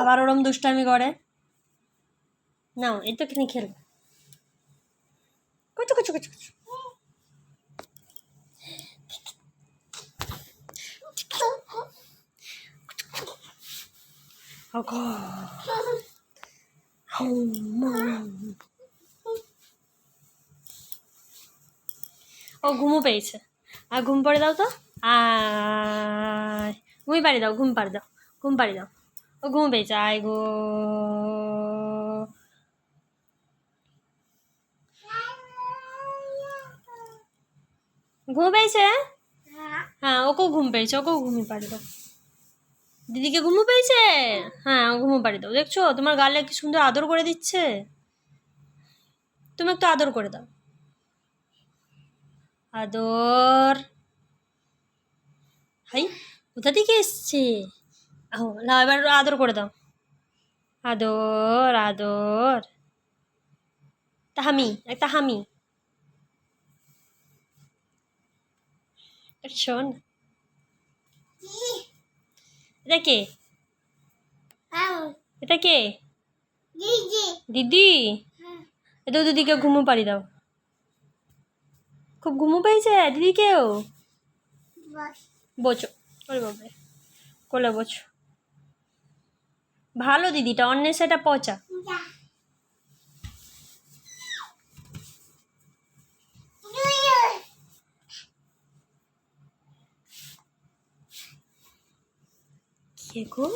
আবার ওরম দুষ্টামি করে। নাও এটা কিনে খেলবে কুচু কুচু কুচু। কুচু ও ঘুমো পেয়েছে। আর ঘুম পাড়ে দাও তো? আর ঘুমি পাড়ি দাও, ঘুম পাড়ি দাও, ঘুম পাড়ি দাও। ও ঘুম পেয়েছে? আয় গো ঘুম পেয়েছে হ্যাঁ ওকেও ঘুম পেয়েছে ওকেও ঘুমিয়ে পাড়ি দাও। দিদিকে ঘুমু পেয়েছে? হ্যাঁ ও ঘুমু পাড়ি দাও। দেখছ তোমার গালে কি সুন্দর আদর করে দিচ্ছে? তুমি একটু আদর করে দাও। আদর। হাই কোথা থেকে এসছে? আহ না এবার আদর করে দাও। আদর আদর। তা হামি একটা হামি শোন। এটা কে? এটা কে? দিদি? এটা দিদিকে ঘুমো পাড়ি দাও। খুব ঘুমো পেয়েছে? দিদিকেও বোঝো ওরে বাবা কোলে বোঝো ভালো দিদিটা অন্যের সেটা পচা। গো?